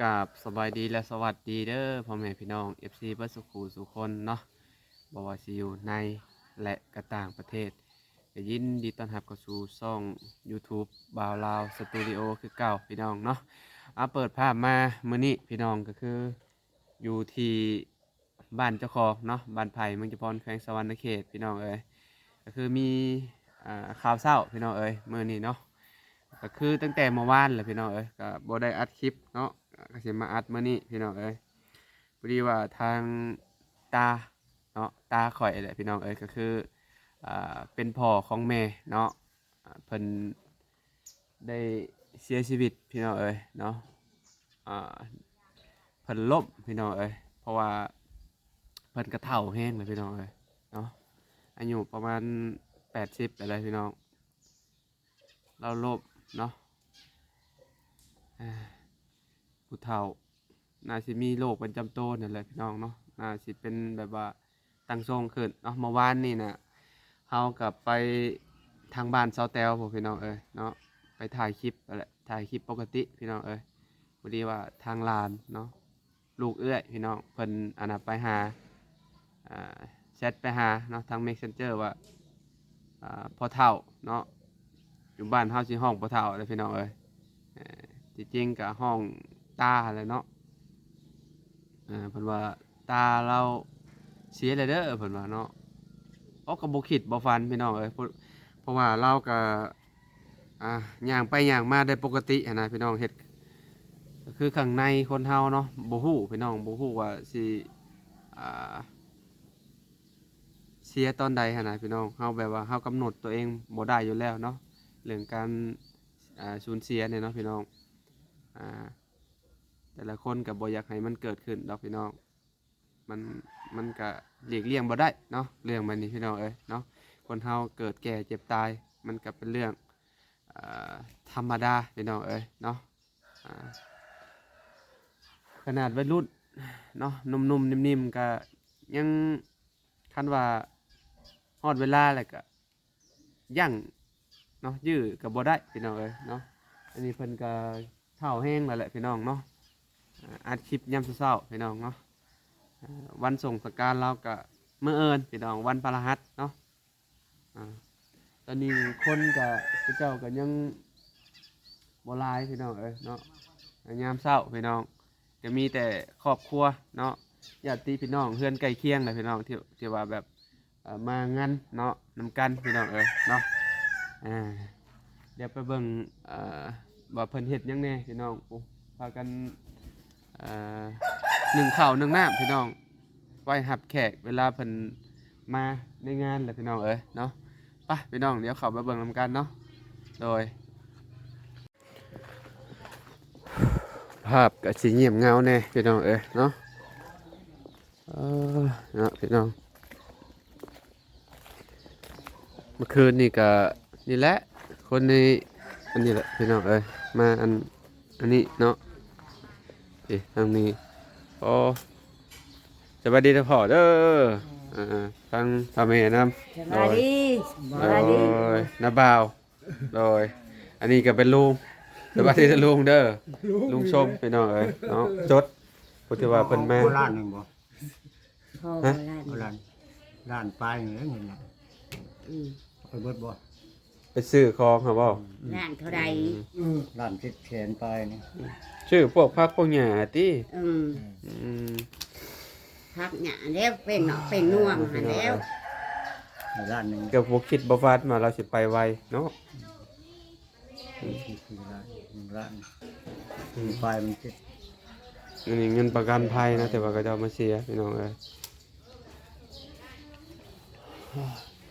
กราบสบายดีและสวัสดีเด้อพ่อแม่พี่น้อง FC บิร์สุขูสุคนเนาะบว่าสิอยู่ในและกระต่างประเทศยินดีต้อนรับเข้าสู่ช่อง YouTube บ่าวลาวสตูดิโอคือเก่าพี่น้องเนาะเอาเปิดภาพมามื้อนี้พี่น้องก็คืออยู่ที่บ้านเจ้าของเนาะบ้านไผ่เมืองจพรแขวงสวรรณเขตพี่น้องเอ้ยก็คือมีอ่าข่าวเศร้าพี่น้องเอ้ยมื้อนี้เนาะก็คือตั้งแต่เมื่อวานแหละพี่น้องเอ้ยก็บ่ได้อัดคลิปเนาะ ก็สิมาอัดมื้อนี้พี่น้องเอ้ยพอดีว่าทางตาเนาะตาข่อยแหละพี่น้องเอ้ยก็คืออ่าเป็นพ่อของแม่เนาะเพิ่นได้เสียชีวิตพี่น้องเอ้ยเนาะอ่าเพิ่นล้มพี่น้องเอ้ยเพราะว่าเพิ่นกระเฒ่าแห้งเลยพี่น้องเอ้ยเนาะอายุประมาณ80อะไรพี่น้อง เราโลภเนาะ ผู้เฒ่าน่าสิมีโรคประจำตัวนั่นแหละพี่น้องเนาะน่าสิเป็นแบบว่าตั้งทรงขึ้นเนาะเมื่อวานนี่นะเฮากลับไปทางบ้านเซาแตวผมพี่น้องเอ้ยเนาะไปถ่ายคลิปนั่นแหละถ่ายคลิปปกติพี่น้องเอ้ยพอดีว่าทางลานเนาะลูกเอื้อยพี่น้องเพิ่นอันนไปหาอ่าแชทไปหาเนาะทาง Messenger ว่าอ่าพอเฒ่าเนาะอยู่บ้านเฮาสิห้องพอเฒ่าเลยพี่น้องเอ้ยเอ่อที่จริงก็ห้อง ตาแหละเนาะอ่าเพิ่นว่าตาเราเสียแล้วเด้อเพิ่นว่าเนาะออกก็บ่คิดบ่ฝันพี่น้องเอ้ยเพราะว่าเราก็อ่าย่างไปย่างมาได้ปกตินะพี่น้องเฮ็ดคือข้างในคนเฮาเนาะบ่ฮู้พี่น้องบ่ฮู้ว่าสิอ่าเสียตอนใดหนะพี่น้องเฮาแบบว่าเฮากำหนดตัวเองบ่ได้อยู่แล้วเนาะเรื่องการอ่าสูญเสียเนี่ยเนาะพี่น้องอ่า แต่ละคนก็บ่อยากให้มันเกิดขึ้นดอกพี่น้อง มันมันก็หลีกเลี่ยงบ่ได้เนาะเรื่องมันนี่พี่น้องเอ้ยเนาะคนเฮาเกิดแก่เจ็บตายมันก็เป็นเรื่องอธรรมดาพี่น้องเอ้ยเนาะขนาดวัยรุ่นเนาะนุ่มๆนิ่มๆก็ยังคันว่าฮอดเวลาแล้วก็ยั่งเนาะยื้อกับบ่ได้พี่น้องเอ้ยเนาะอันนี้เพิ่นก็เท่าแห้งแล้วแหละพี่น้องเนาะ อัดคลิปยามเช้าพี่น้องเนาะวันส่งสการเราก็เมื่อเอิญพี่น้องวันพฤหัสเนาะอ่าตอนนี้คนก็พระเจ้าก็ยังบ่หลายพี่น้องเอ้ยเนาะยามเช้าพี่น้องก็มีแต่ครอบครัวเนาะญาติพี่น้องเพื่อนใกล้เคียงเลยพี่น้องที่ที่ว่าแบบมางานเนาะนำกันพี่น้องเอ้ยเนาะเดี๋ยวไปเบิ่งเอ่อว่าเพิ่นเฮ็ดยังแหน่พี่น้องพากัน หนึ่งเข้าหนึ่งน้ำพี่น้องไว้หับแขกเวลาเพิ่นมาในงานแหละพี่น้องเอ้ยเนาะไปพี่น้องเดี๋ยวเข้าไปเบิ่งนำกันเนาะโดย ภาพก็สิเงียบเงาแน่พี่น้องเอ้ยเนาะเออเนาะพี่น้องเมื่อคืนนี่ก็นี่แหละคนในอันนี้แหละพี่น้องเอ้ยมาอันอันนี้เนาะ นี่ทางนี้โอ้สวัสดีนะพ่อเด้ออ่าทางพ่อแม่นำสบายดีสโดบายดียนาบ่าวโดยอันนี้ก็เป็นลุงสวัสดีนะลุงเด้อลุงชมพี่น้องเอ้ยเนาะจดพุทธิว่าเพิ่นมาโบราณหนึ่งบ่พ่อฮะโบราณโบราณร้านปลายนี่เห็นละอืมเอาไปเบิดบ่ ไปซื้อของครับบ่ร้านเท่าใดร้านติดแขนปลายนี่ชื่อพวกพักพวกหญ้าติอืมอืมพักหยาแล้วเป็นเนาะเป็นน่วงหันแล้วในร้านหนึ่งก็บ่คิดบ่ฟาดมาเราสิไปไวเนาะที่คือร้านหนึ่งร้านปลายมันติดอันนี้เงินประกันภัยนะ แต่ว่าก็จะเอามาเสียพี่น้องเอ้ย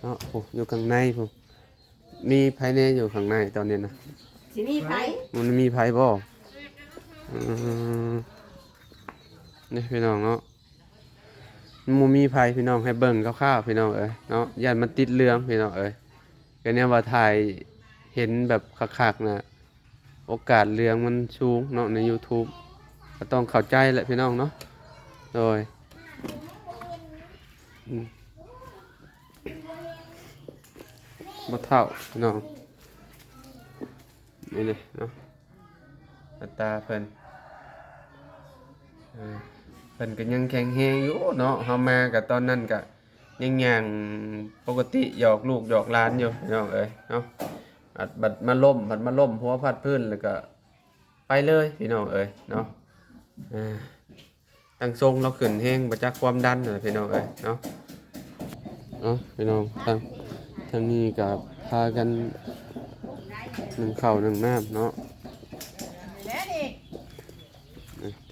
เนาะโอ้อยู่ข้างในผม มีภายในอยู่ข้างในตอนนี้นะสิมีไผมันมีไผบ่อืมนี่พี่น้องเนาะมันบ่มีไผพี่น้องให้เบิ่งคร่าวๆพี่น้องเอ้ยเนาะย่านมันติดเรื่องพี่น้องเอ้ยก็เนี่ยว่าถ่ายเห็นแบบคักๆนะโอกาสเรื่องมันสูงเนาะใน YouTube ก็ต้องเข้าใจแหละพี่น้องเนาะโดยอืม บ่เท่าพี่น้องนี่เลยเนาะอัตราเพิ่นเพิ่นก็ยังแข็งแรงอยู่เนาะเฮามาก็ตอนนั้นก็ยังย่างปกติหยอกลูกหยอกหลานอยู่พี่น้องเอ้ยเนาะอัดบัดมาล่มบัดมาล่มหัวพัดพื้นแล้วก็ไปเลยพี่น้องเอ้ยเนาะตั้งทรงเราขึ้นแฮงบ่จักความดันน่ะพี่น้องเอ้ยเนาะเนาะพี่น้องทาง ทางนี้ก็พากันหนึ่งข้าวหนึ่งน้ำเนาะ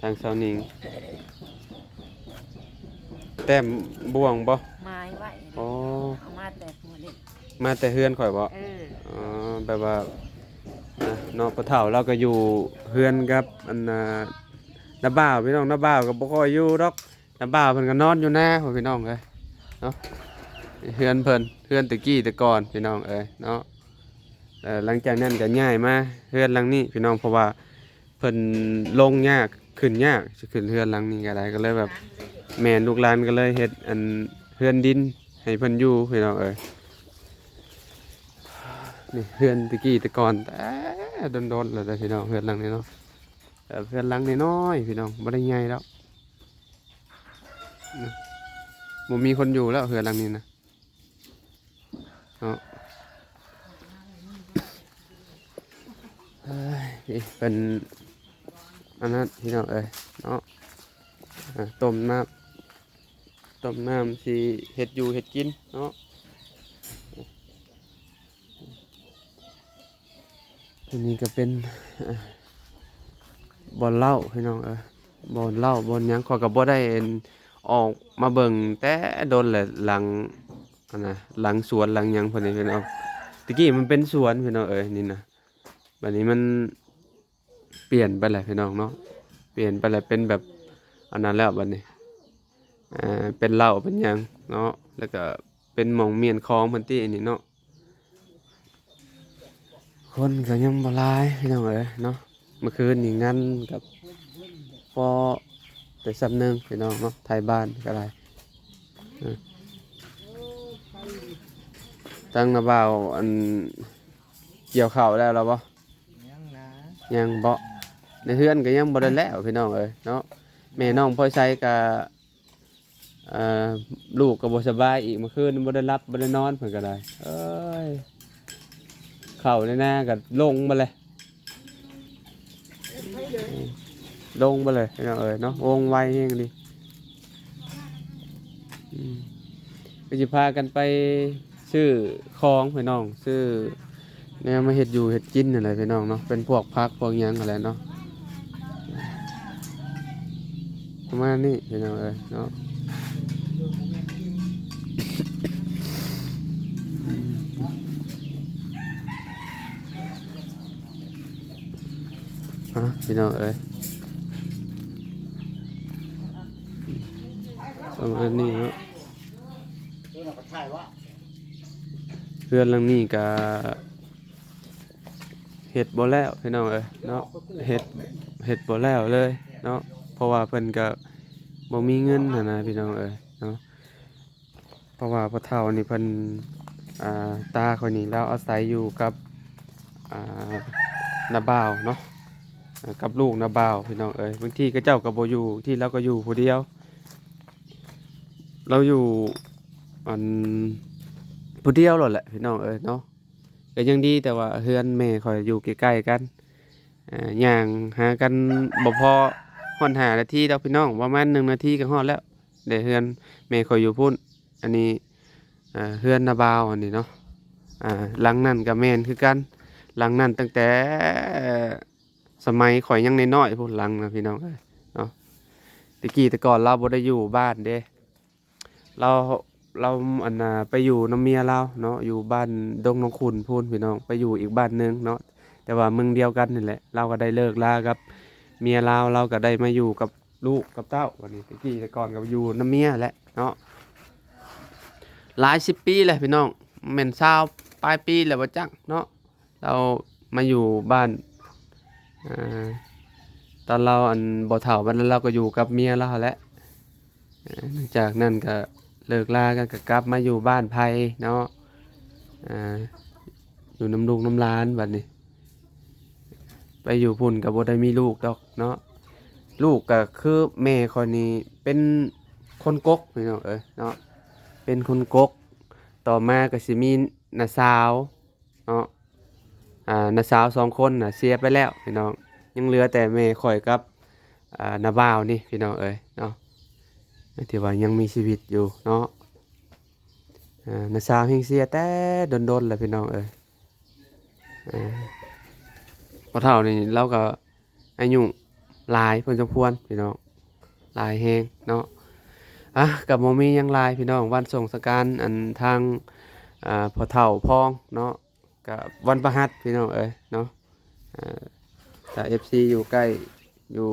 ทางเสานิงแต้มบ่วงบ่ไม้ไว้อ๋อเอามาแต่หัวเด็กมาแต่เฮือนข่อยบ่เอออ๋อแบบว่าอะน้องปะเฒ่าเราก็อยู่เฮือนกับอันน่ะน้าบ่าวพี่น้องน้าบ่าวก็บ่ค่อยอยู่ดอกน้าบ่าวเพิ่นก็นอนอยู่หน้าพ่อพี่น้องเอ้ยเนาะ เฮือนเพิ่นเฮือนตะกี้ต่ก่อนพี่น้องเอ้ยเนาะหลังจากนั้นก็ย้ายมาเฮือนหลังนี้พี่น้องเพราะว่าเพิ่นลงยากขึ้นยากสิขึ้นเฮือนหลังนี้ก็ได้ก็เลยแบบแม่นลูกหลานก็เลยเฮ็ดอันเฮือนดินให้เพิ่นอยู่พี่น้องเอ้ยนี่เฮือนตะกี้ตะก่อนแต่โดนๆแล้วพี่น้องเฮือนหลังนี้เนาะเฮือนลังน้อยๆพี่น้องบ่ได้ใหญ่แล้วนะบ่มีคนอยู่แล้วเฮือนหลังนี้นะ เนาะเอ้เป็นอันนั้นพี่น้องเอ้ยเนาะต้มน้ำต้มน้ำสิเห็ดอยู่เห็ดกินเนาะอันนี้ก็เป็นบอลเล้าพี่น้องเออบอลเล้าบอลยังขอกับบ่ได้เอ็นออกมาเบิ่งแต่โดนแหละหลัง อันนะหลังสวนหลังยังพวกนี้พี่น้องตะกี้มันเป็นสวนพี่น้องเอ้ยนี่นะบัดนี้มันเปลี่ยนไปแหละพี่น้องเนาะเปลี่ยนไปแหละเป็นแบบอันนั้นแล้วบัดนี้อ่าเป็นเหล้าเป็นยังเนาะแล้วก็เป็นหมองเมียนคลองพิ่นติอันนี้เนาะคนก็ยังบ่หลายพี่น้องเอ้ยเนาะเมื่อคืนนี่งานกับพอไปสำนึงพี่น้องเนาะไทยบ้านก็ได้ ตั้งนาบ่าวอันเกี่ยวข้าวแล้วแล้วบ่ยังนะยังบ่ในเฮือนก็ยังบ่ได้แล้วพี่น้องเอ้ยเนาะแม่น้องพ่อใช้กับลูกก็บ่สบายอีกเมื่อคืนบ่ได้รับบ่ได้นอนเพิ่นก็ได้เอ้ยเข้าในหน้าก็ลงมาเลยลงมาเลยพี่น้องเอ้ยเนาะวงไวเฮงดิก็สิพากันไป ซื้อของพี่น้องซื้อแนวมาเฮ็ดอยู่เฮ็ดกินนั่นแหละพี่น้องเนาะเป็นพวกผักพวกยังอะไรเนาะประมาณนี้พี่น้องเอ้ยเนาะอะพี่น้องเอ้ยประมาณนี้เนาะ เพื่อนหลังนี้ก็เห็ดบ่แล้วพี่น้องเอ้ยเนาะเห็ดเห็ดบ่แล้วเลยเนาะเพราะว่าเพิ่นก็บ่มีเงินหั่นะพี่น้องเอ้ยเนาะเพราะว่าพ่อเฒ่านี่เพิ่นอ่าตาคนนี้แล้วอาศัยอยู่กับอ่านาบ่าวเนาะกับลูกนาบ่าวพี่น้องเอ้ยบางทีก็เจ้าก็บ่อยู่ที่เราก็อยู่ผู้เดียว เราอยู่อัน ผู้เดียวหรอแหละพี่น้องเอ้ยเนาะก็ยังดีแต่ว่าเฮือนแม่คอยอยู่ใกล้ๆกันอ่าย่างหากันบ่พอฮอดหานาทีดอกพี่น้องประมาณหนึ่งนาทีก็ฮอดแล้วเดี๋ยวเฮือนแม่คอยอยู่พุ่นอันนี้อ่าเฮือนนาบาวอันนี้เนาะอ่าหลังนั่นก็แม่นคือกันหลังนั่นตั้งแต่สมัยข่อยยังน้อยๆพุ่นหลังนะพี่น้องเอ้ยเนาะตะกี้แต่ก่อนเราบ่ได้อยู่บ้านเด้เรา เราอันน่ะไปอยู่น้ำเมียเราเนาะอยู่บ้านดงน้องขุนพูนพี่น้องไปอยู่อีกบ้านหนึงเนาะแต่ว่าเมืองเดียวกันนี่แหละ เราก็ได้เลิกลากับ เมียเราเราก็ได้มาอยู่กับลูกกับเต้าวันนี้ตะกี้แต่ก่อนก็อยู่น้ำเมียแหละเนาะหลายสิบปีเลยพี่น้องแม่นเศร้าปลายปีแล้วบ่จักเนาะเรามาอยู่บ้านอ่าตอนเราอันบ่เฒ่าบัดนั้นเราก็อยู่กับเมียเราแหละหลังจากนั้นก็ เลิกลากันก็กลับมาอยู่บ้านไผ่เนาะอ่าอยู่น้ำลูกน้ำร้านบัดนี้ ไปอยู่พุ่นกับบ่ได้มีลูกดอกเนาะลูกก็คือแม่คนนี้เป็นคนกกพี่น้องเอ้ยเนาะเป็นคนกก ต่อมาก็สิมีน้าสาวเนาะอ่าน้าสาวสองคนน่ะเสียไปแล้วพี่น้องยังเหลือแต่แม่ข่อยกับอ่าน้าบ่าวนี่พี่น้องเอ้ยเนาะ ที่ว่ายังมีชีวิตอยู่เนาะนาสาวเฮงเสียแต่โดนๆแล้วพี่น้องเอ้ยพอเท่านี่เราก็อายุหลายเพิ่นสมควรพี่น้องลายแฮงเนาะอะกับโมมียังลายพี่น้องวันส่งสการอันทางอ่าพอเท่าพองเนาะกับวันประหัสพี่น้องเอ้ยเนาะอ่าถ้า FC อยู่ใกล้ อยู่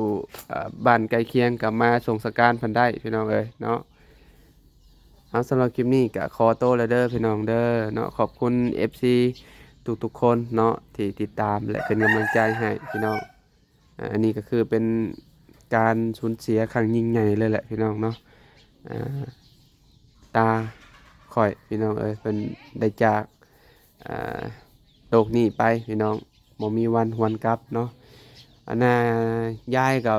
บ้านใกล้เคียงกับมาส่งสการพันได้พี่น้องเอ้ยเนาะเอาสำหรับคลิปนี้ก็ขอโตวแล้วเด้อพี่น้องเด้อเนาะขอบคุณ FC ทุกๆคนเนาะที่ติดตามและเป็นกำลังใจให้พี่น้องอันนี้ก็คือเป็นการสูญเสียครั้งยิ่งใหญ่เลยแหละพี่น้องเนาะตาข่อยพี่น้องเอ้ยเป็นได้จากโลกนี้ไปพี่น้องบ่มีวันหวนกลับเนาะ อันน่ะยายก็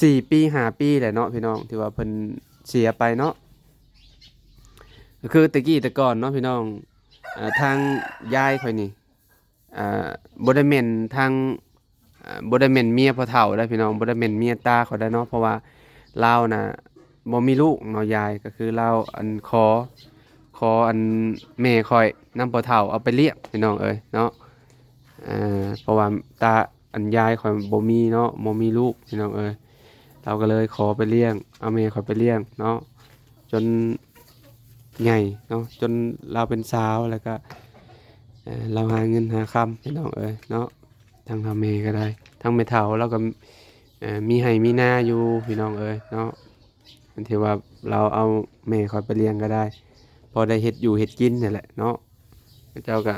สี่ปีห้าปีแหละเนาะพี่น้องที่ว่าเพิ่นเสียไปเนาะคือตะกี้แต่ก่อนเนาะพี่น้องอทางยายข่อยนี่อ่าบ่ได้แม่นทางบ่ได้แม่นเมียพ่อเฒ่าได้พี่น้องบ่ได้แม่นเมียตาเขาได้เนาะเพราะว่าเราน่ะบ่มีลูกเนาะยายก็คือเราอันขอขออันแม่คอยนำพ่อเฒ่าเอาไปเลี้ยงพี่น้องเอ้ยเนาะ อ่าเพราะว่าตาอันยายคอยบ่มีเนาะบ่มีลูกพี่น้องเอ้ยเราก็เลยขอไปเลี้ยงเอาแม่คอยไปเลี้ยงเนาะจนใหญ่เนาะจนเราเป็นสาวแล้วก็เราหาเงินหาคำพี่น้องเอ้ยเนาะทางทำแม่ก็ได้ทางแม่เฒ่าเราก็มีให้มีหน้าอยู่พี่น้องเอ้ยเนาะอันที่ว่าเราเอาแม่คอยไปเลี้ยงก็ได้ พอได้เฮ็ดอยู่เฮ็ดกินนี่แหละเนาะเจ้าก็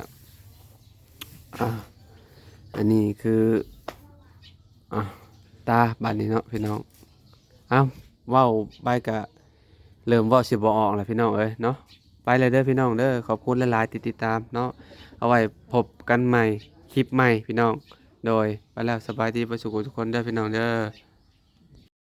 อันนี้คืออ่ตาบ้านี้เนาะพี่น้องเอ้าว้าไปกะเริ่มว่าสิบออกแล้วพี่น้องเอ้ยเนาะไปเลยเด้อพี่น้องเด้อขอบคุณหลายๆติดตามเนาะเอาไว้พบกันใหม่คลิปใหม่พี่น้อง โดยไปแล้วสบายดีประสุขทุกคนเด้อพี่น้องเด้อ